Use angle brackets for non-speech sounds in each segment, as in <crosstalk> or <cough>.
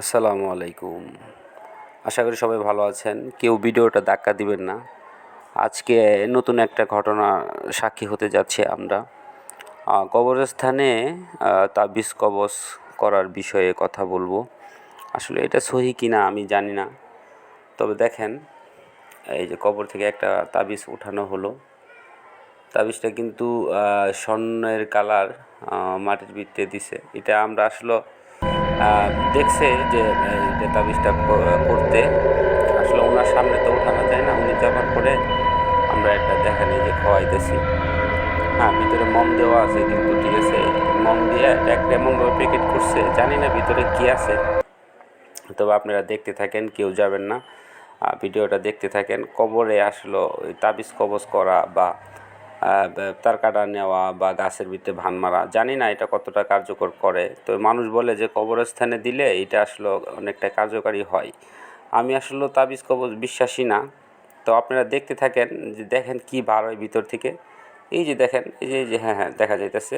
আসসালামু আলাইকুম। আশা করি সবাই ভালো আছেন। কেউ ভিডিওটা ধাক্কা দিবেন না। আজকে নতুন একটা ঘটনা সাক্ষী হতে যাচ্ছে আমরা। কবরস্থানে তাবিজ কবজ করার বিষয়ে কথা বলব। আসলে এটা সহি কিনা আমি জানি না। তবে দেখেন, এই যে কবর থেকে একটা তাবিজ উঠানো হলো। তাবিজটা কিন্তু স্বর্ণের কালার মাটির ভিত্তে দিছে। এটা আমরা আসলে দেখছে যে তাবিজটা করতে। আসলে ওনার সামনে তো ওঠানো যায় না। উনি যাবার পরে আমরা একটা দেখা এই যে খাওয়াইতেছি। হ্যাঁ ভিতরে মম দেওয়া আছে কিন্তু ঠিক আছে, মম দিয়ে একটা এমনভাবে প্যাকেট করছে। জানি না ভিতরে কি আছে। তবে আপনারা দেখতে থাকেন, কেউ যাবেন না। ভিডিওটা দেখতে থাকেন। কবরে আসলো তাবিজ কবজ করা ব- তার কাটা নেওয়া বা গাছের ভিতরে ভান মারা, জানি না এটা কতটা কার্যকর করে। তো মানুষ বলে যে কবরস্থানে দিলে এটা আসলে অনেকটা কার্যকারী হয়। আমি আসলে তাবিজ কবজ বিশ্বাসী না। তো আপনারা দেখতে থাকেন যে দেখেন কি বার হয় ভিতর থেকে। এই যে দেখেন, এই যে হ্যাঁ হ্যাঁ দেখা যাইতেছে।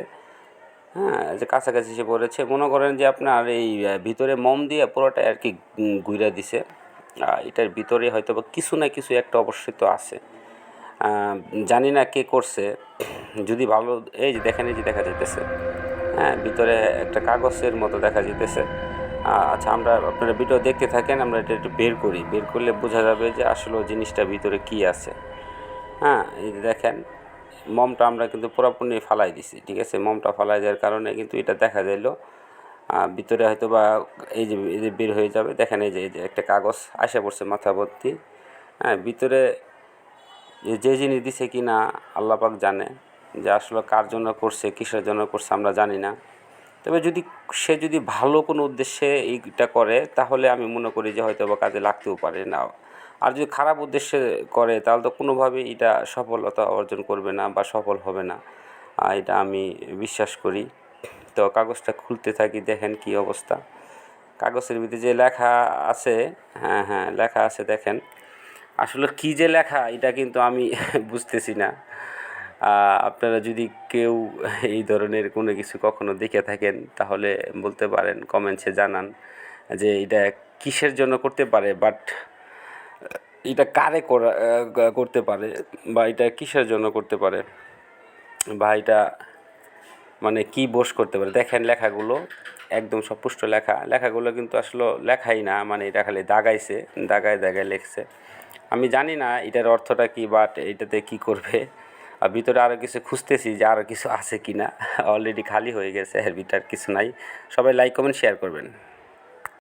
হ্যাঁ যে কাছাকাছি এসে পড়েছে। মনে করেন যে আপনার এই ভিতরে মম দিয়ে পুরোটা আর কি ঘুরে দিছে। এটার ভিতরে হয়তো বা কিছু না কিছু একটা অবশ্যই তো আছে। জানি না কে করছে। যদি ভালো, এই যে দেখেন, এই যে দেখা যাইতেছে। হ্যাঁ ভিতরে একটা কাগজের মতো দেখা যেতেছে আচ্ছা আমরা আপনারা ভিডিও দেখতে থাকেন, আমরা এটা একটু বের করি। বের করলে বোঝা যাবে যে আসলে জিনিসটা ভিতরে কি আছে। হ্যাঁ এই যে দেখেন, মমটা আমরা কিন্তু পুরোপুরি ফালাই দিছি, ঠিক আছে? মমটা ফালাই দেওয়ার কারণে কিন্তু এটা দেখা যাইলো। ভিতরে হয়তো বা এই যে এই যে বের হয়ে যাবে। দেখেন, এই যে এই যে একটা কাগজ আসে পড়ছে মাথা ভর্তি হ্যাঁ ভিতরে যে যে জিনিস দিছে কি না আল্লাপাক জানে যে আসলে কার জন্য করছে, কিসের জন্য করছে আমরা জানি না। তবে যদি সে যদি ভালো কোনো উদ্দেশ্যে এইটা করে, তাহলে আমি মনে করি যে হয়তো বা কাজে লাগতেও পারে না। আর যদি খারাপ উদ্দেশ্যে করে, তাহলে তো কোনোভাবেই এটা সফলতা অর্জন করবে না বা সফল হবে না। এটা আমি বিশ্বাস করি। তো কাগজটা খুলতে থাকি, দেখেন কি অবস্থা। কাগজের ভিতরে যে লেখা আছে হ্যাঁ হ্যাঁ লেখা আছে, দেখেন। আসলে কী যে লেখা, এটা কিন্তু আমি <laughs> বুঝতেছি না। আপনারা যদি কেউ <laughs> এই ধরনের কোনো কিছু কখনো দেখে থাকেন, তাহলে বলতে পারেন কমেন্টসে জানান যে এটা কিসের জন্য করতে পারে বাট এটা কারে করা করতে পারে বা এটা কিসের জন্য করতে পারে বা এটা মানে কি বোস করতে পারে। দেখেন লেখাগুলো, একদম সপুষ্ট লেখা। লেখাগুলো কিন্তু আসলে লেখাই না মানে এটা খালি দাগাইছে, দাগায় দাগায় লিখছে। আমি জানি না এটার অর্থটা কি বাট এটাতে কি করবে? আর ভিতরে আরও কিছু খুঁজতেছি যে আরও কিছু আছে কি না অলরেডি খালি হয়ে গেছে এর ভিতরে আর কিছু নাই। সবাই লাইক কমেন্ট শেয়ার করবেন।